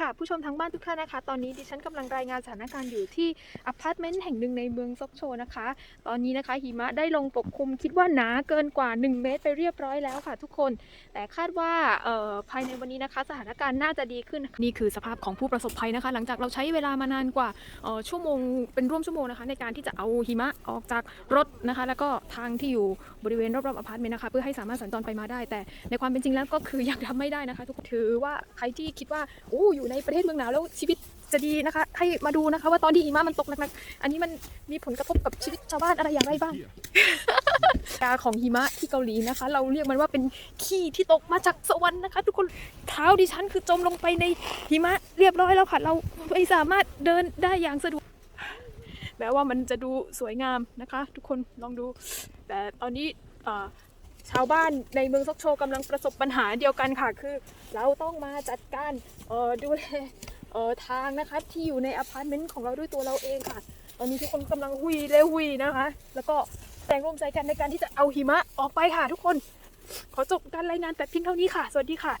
ค่ะ ผู้ชมทางบ้านทุกท่านนะคะ ตอนนี้ดิฉันกำลังรายงานสถานการณ์อยู่ที่อพาร์ตเมนต์แห่งหนึ่งในเมืองซอกโชนะคะ ตอนนี้นะคะหิมะได้ลงปกคลุมคิดว่าหนาเกินกว่า 1 เมตรไปเรียบร้อยแล้วค่ะทุกคน แต่คาดว่าภายในวันนี้นะคะ สถานการณ์น่าจะดีขึ้น นี่คือสภาพของผู้ประสบภัยนะคะ หลังจากเราใช้เวลามานานกว่าชั่วโมงเป็นร่วมชั่วโมงนะคะ ในการที่จะเอาหิมะออกจากรถนะคะ แล้วก็ทางที่อยู่บริเวณรอบๆอพาร์ตเมนต์นะคะ เพื่อให้สามารถสัญจรไปมาได้ แต่ในความเป็นจริงแล้วก็คือยังทำไม่ได้นะคะ ทุกคนถือว่าใครที่คิดว่าโอ้อยู่ในประเทศเมืองหนาวแล้วชีวิตจะดีนะคะ ให้มาดูนะคะ ว่าตอนที่หิมะมันตกหนักๆอันนี้มันมีผลกระทบกับชีวิตชาวบ้านอะไรอย่างไรบ้างกาของหิมะที่เกาหลีนะคะ เราเรียกมันว่าเป็นขี้ที่ตกมาจากสวรรค์นะคะ ทุกคนเท้าดิฉันคือจมลงไปในหิมะเรียบร้อยแล้วค่ะ เราไม่สามารถเดินได้อย่างสะดวกแม้ว่ามันจะดูสวยงามนะคะ ทุกคนลองดู แต่ตอนนี้เอ่อ ชาวบ้านในเมืองซอกโชกำลังประสบปัญหาเดียวกันค่ะ คือ เราต้องมาจัดการเออดูแลเออทางนะคะที่อยู่ในอพาร์ตเมนต์ของเราด้วยตัวเราเองค่ะ ตอนนี้ทุกคนกำลังหุยเร็วหุยนะคะ แล้วก็แรงร่วมใจกันในการที่จะเอาหิมะออกไปค่ะทุกคน ขอจบการรายงานแต่เพียงเท่านี้ค่ะ สวัสดีค่ะ